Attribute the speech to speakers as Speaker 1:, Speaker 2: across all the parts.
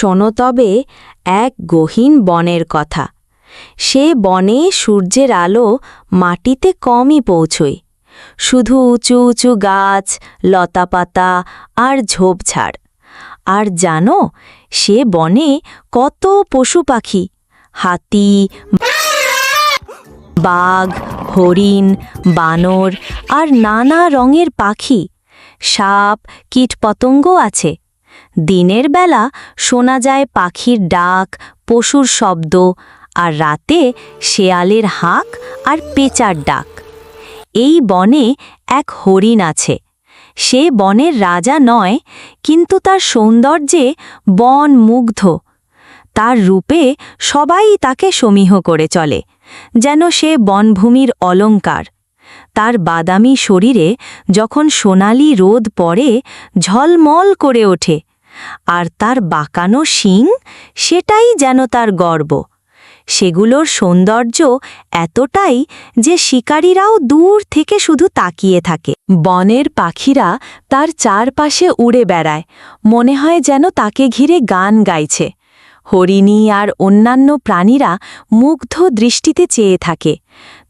Speaker 1: শোনো তবে এক গহীন বনের কথা। সে বনে সূর্যের আলো মাটিতে কমই পৌঁছয়। শুধু উঁচু উঁচু গাছ, লতাপাতা আর ঝোপঝাড়। আর জানো, সে বনে কত পশু পাখি, হাতি, বাঘ, হরিণ, বানর আর নানা রঙের পাখি, সাপ কীটপতঙ্গ আছে। দিনের বেলা শোনা যায় পাখির ডাক, পশুর শব্দ আর রাতে শেয়ালের হাঁক আর পেঁচার ডাক। এই বনে এক হরিণ আছে। সে বনের রাজা নয়, কিন্তু তার সৌন্দর্যে বন মুগ্ধ। তার রূপে সবাই তাকে সমীহ করে চলে, যেন সে বনভূমির অলঙ্কার। তার বাদামি শরীরে যখন সোনালি রোদ পড়ে, ঝলমল করে ওঠে। আর তার বাঁকানো শিং সেটাই যেন তার গর্ব। সেগুলোর সৌন্দর্য এতটাই যে শিকারীরাও দূর থেকে শুধু তাকিয়ে থাকে। বনের পাখিরা তার চারপাশে উড়ে বেড়ায়। মনে হয় যেন তাকে ঘিরে গান গাইছে। হরিণী আর অন্যান্য প্রাণীরা মুগ্ধ দৃষ্টিতে চেয়ে থাকে।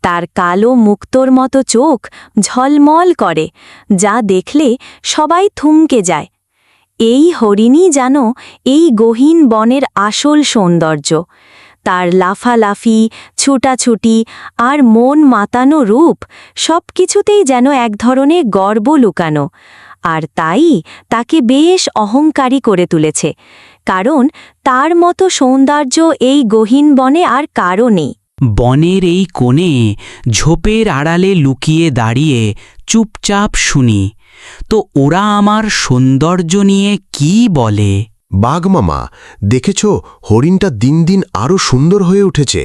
Speaker 1: তার কালো মুক্তোর মতো চোখ ঝলমল করে, যা দেখলে সবাই থমকে যায়। এই হরিণী যেন এই গহীন বনের আসল সৌন্দর্য। তার লাফালাফি, ছুটাছুটি আর মন মাতানো রূপ সব কিছুতেই যেন এক ধরনের গর্ব লুকানো, আর তাই তাকে বেশ অহংকারী করে তুলেছে, কারণ তার মতো সৌন্দর্য এই গহীন বনে আর কারও নেই।
Speaker 2: বনের এই কোণে ঝোপের আড়ালে লুকিয়ে দাঁড়িয়ে চুপচাপ শুনি। তো ওরা আমার সৌন্দর্য নিয়ে কি বলে?
Speaker 3: বাঘমামা দেখেছ হরিণটা দিন দিন আরও সুন্দর হয়ে উঠেছে।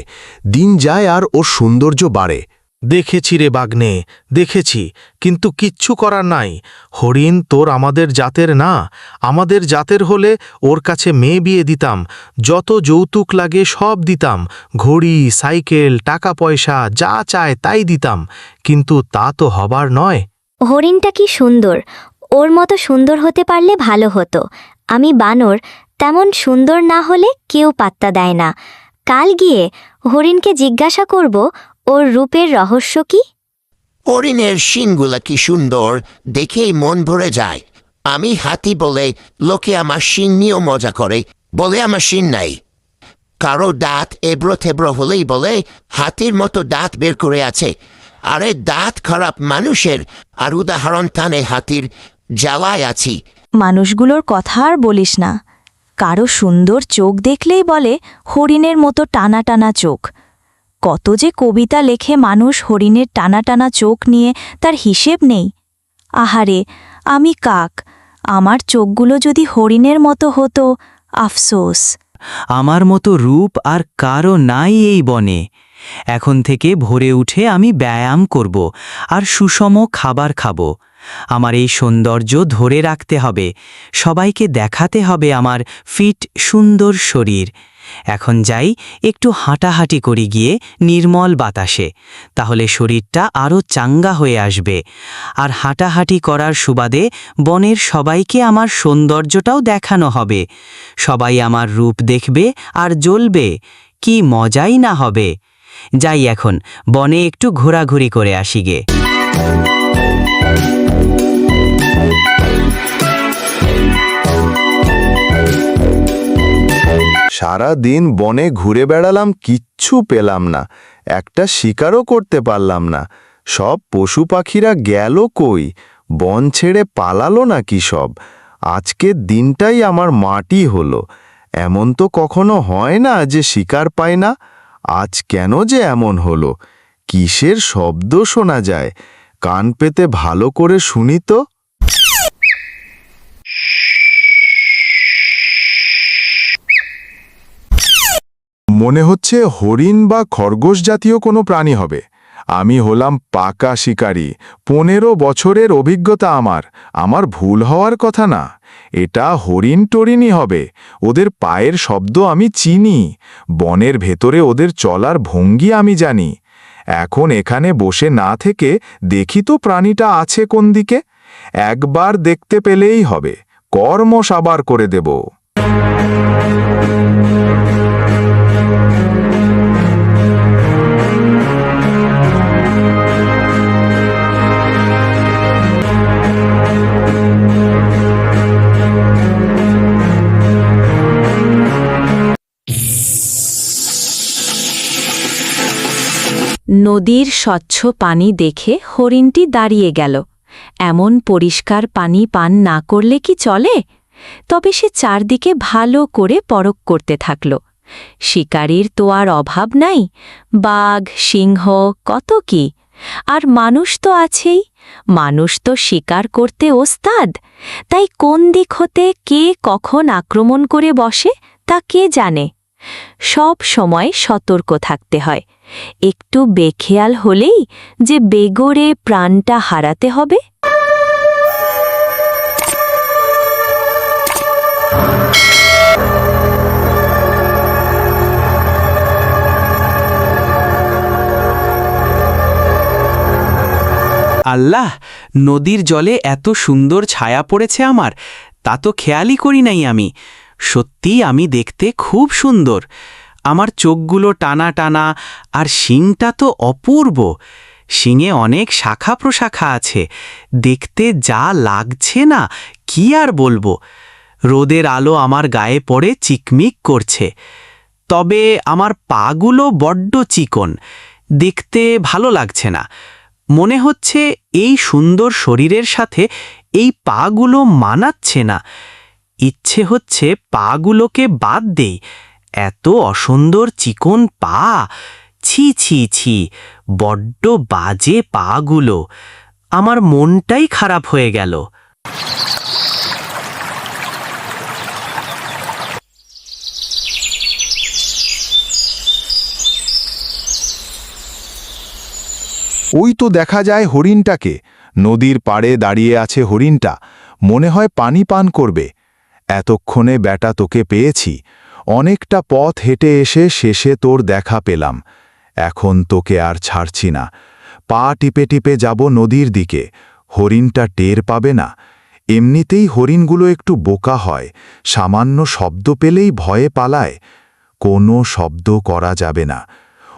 Speaker 3: দিন যায় আর ওর সৌন্দর্য বাড়ে।
Speaker 4: দেখেছি রে বাগ্নে দেখেছি কিন্তু কিচ্ছু করার নাই। হরিণ তোর আমাদের জাতের না আমাদের জাতের হলে ওর কাছে মেয়ে বিয়ে দিতাম যত যৌতুক লাগে সব দিতাম ঘড়ি সাইকেল টাকা পয়সা যা চায় তাই দিতাম কিন্তু তা তো হবার নয়।
Speaker 5: হরিণটা কি সুন্দর। ওর মতো সুন্দর হতে পারলে ভালো হতো। আমি বানর, তেমন সুন্দর না হলে কেউ পাত্তা দেয় না। কাল গিয়ে হরিণকে জিজ্ঞাসা করব ওর রূপের রহস্য কি?
Speaker 6: হরিণের শিংগুলা কি সুন্দর, দেখেই মন ভরে যায়। আমি হাতি বলে লোকে আমার শিং নিয়েও মজা করে, বলে আমার শিং নাই। কারও দাঁত এবড়ো থেবড়ো হলেই বলে, হাতির মতো দাঁত বের করে আছে। আরে দাঁত খারাপ মানুষের। আর উদাহরণ টানে হাতির জ্বালায় আছি।
Speaker 1: মানুষগুলোর কথা আর বলিস না। কারও সুন্দর চোখ দেখলেই বলে হরিণের মতো টানা টানা চোখ। কত যে কবিতা লেখে মানুষ হরিণের টানা টানা চোখ নিয়ে তার হিসেব নেই। আহারে আমি কাক। আমার চোখগুলো যদি হরিণের মতো হতো আফসোস।
Speaker 2: আমার মতো রূপ আর কারও নাই এই বনে। এখন থেকে ভোরে উঠে আমি ব্যায়াম করব আর সুষম খাবার খাব। আমার এই সৌন্দর্য ধরে রাখতে হবে, সবাইকে দেখাতে হবে আমার ফিট, সুন্দর শরীর। এখন যাই, একটু হাঁটাহাঁটি করি গিয়ে নির্মল বাতাসে, তাহলে শরীরটা আরও চাঙ্গা হয়ে আসবে। আর হাঁটাহাঁটি করার সুবাদে বনের সবাইকে আমার সৌন্দর্যটাও দেখানো হবে। সবাই আমার রূপ দেখবে আর জ্বলবে, কি মজাই না হবে। যাই এখন, বনে একটু ঘোরাঘুরি করে আসি গে।
Speaker 3: সারা দিন বনে ঘুরে বেড়ালাম, কিচ্ছু পেলাম না। একটা শিকারও করতে পারলাম না। সব পশু পাখিরা গেল কই? বন ছেড়ে পালালো নাকি সব? আজকের দিনটাই আমার মাটি হলো। এমন তো কখনো হয় না যে শিকার পায় না। আজ কেন যে এমন হলো? কিসের শব্দ শোনা যায়? কান পেতে ভালো করে শুনি তো। মনে হচ্ছে হরিণ বা খরগোশ জাতীয় কোনো প্রাণী হবে। আমি হলাম পাকা শিকারী। পনেরো বছরের অভিজ্ঞতা আমার। আমার ভুল হওয়ার কথা না। এটা হরিণ টরিনই হবে। ওদের পায়ের শব্দ আমি চিনি। বনের ভেতরে ওদের চলার ভঙ্গি আমি জানি। এখন এখানে বসে না থেকে দেখি তো প্রাণীটা আছে কোন দিকে। একবার দেখতে পেলেই হবে। কর্ম সাবার করে দেব।
Speaker 1: নদীর স্বচ্ছ পানি দেখে হরিণটি দাঁড়িয়ে গেল। এমন পরিষ্কার পানি পান না করলে কি চলে? তবে সে চারদিকে ভালো করে পরক করতে থাকল। শিকারীর তো আর অভাব নাই। বাঘ, সিংহ, কত কি? আর মানুষ তো আছেই। মানুষ তো শিকার করতে ওস্তাদ। তাই কোন দিক হতে কে কখন আক্রমণ করে বসে তা কে জানে? সব সময় সতর্ক থাকতে হয়। একটু বেখেয়াল হলেই যে বেগরে প্রাণটা হারাতে হবে?
Speaker 2: আল্লাহ, নদীর জলে এত সুন্দর ছায়া পড়েছে আমার, তা তো খেয়ালই করি নাই আমি। সত্যি আমি দেখতে খুব সুন্দর। আমার চোখগুলো টানা টানা আর শিংটা তো অপূর্ব। শিঙে অনেক শাখা প্রশাখা আছে। দেখতে যা লাগছে না, কি আর বলব? রোদের আলো আমার গায়ে পড়ে চিকমিক করছে। তবে আমার পাগুলো বড্ড চিকন। দেখতে ভালো লাগছে না। মনে হচ্ছে এই সুন্দর শরীরের সাথে এই পাগুলো মানাচ্ছে না। ইচ্ছে হচ্ছে পাগুলোকে বাদ দেই। এত অসুন্দর চিকন পা। ছি ছি ছি, বড্ড বাজে পাগুলো। আমার মনটাই খারাপ হয়ে গেল।
Speaker 3: ওই তো দেখা যায় হরিণটাকে। নদীর পাড়ে দাঁড়িয়ে আছে হরিণটা। মনে হয় পানি পান করবে। এতক্ষণে ব্যাটা তোকে পেয়েছি। অনেকটা পথ হেঁটে এসে শেষে তোর দেখা পেলাম। এখন তোকে আর ছাড়ছি না। পা টিপে টিপে যাব নদীর দিকে। হরিণটা টের পাবে না। এমনিতেই হরিণগুলো একটু বোকা হয়। সামান্য শব্দ পেলেই ভয়ে পালায়। কোনো শব্দ করা যাবে না।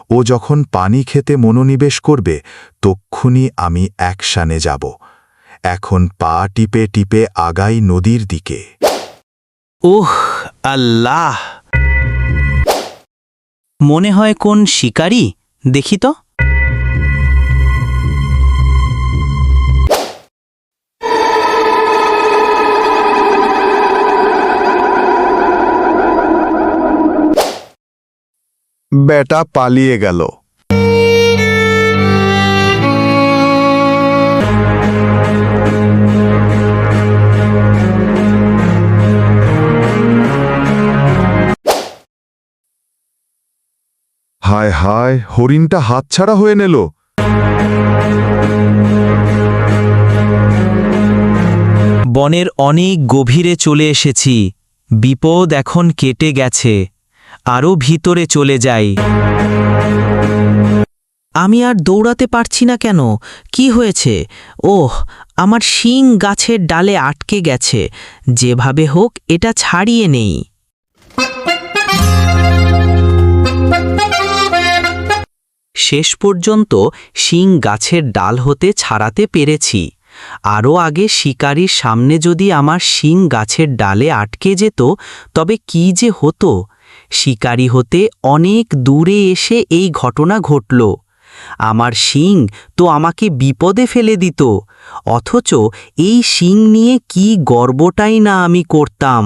Speaker 3: ও যখন পানি খেতে মনোনিবেশ করবে, তক্ষুনি আমি অ্যাকশানে যাব। এখন পা টিপে টিপে আগাই নদীর দিকে।
Speaker 2: ওহ আল্লাহ! মনে হয় কোন শিকারী? দেখি তো।
Speaker 3: বেটা পালিয়ে গেল। হায় হায়, হরিণটা হাতছাড়া হয়ে নিল।
Speaker 2: বনের অনেক গভীরে চলে এসেছি। বিপদ এখন কেটে গেছে। আরও ভিতরে চলে যাই। আমি আর দৌড়াতে পারছি না কেন? কি হয়েছে? ওহ, আমার শিং গাছের ডালে আটকে গেছে। যেভাবে হোক, এটা ছাড়িয়ে নেই। শেষ পর্যন্ত শিং গাছের ডাল হতে ছাড়াতে পেরেছি। আরও আগে শিকারির সামনে যদি আমার শিং গাছের ডালে আটকে যেত, তবে কি যে হতো? শিকারি হতে অনেক দূরে এসে এই ঘটনা ঘটল। আমার শিং তো আমাকে বিপদে ফেলে দিত, অথচ এই শিং নিয়ে কি গর্বটাই না আমি করতাম।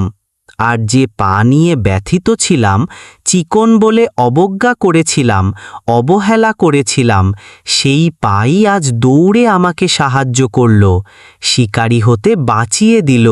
Speaker 2: আর যে পা নিয়ে ব্যথিত ছিলাম, চিকন বলে অবজ্ঞা করেছিলাম, অবহেলা করেছিলাম, সেই পাই আজ দৌড়ে আমাকে সাহায্য করল, শিকারি হতে বাঁচিয়ে দিল।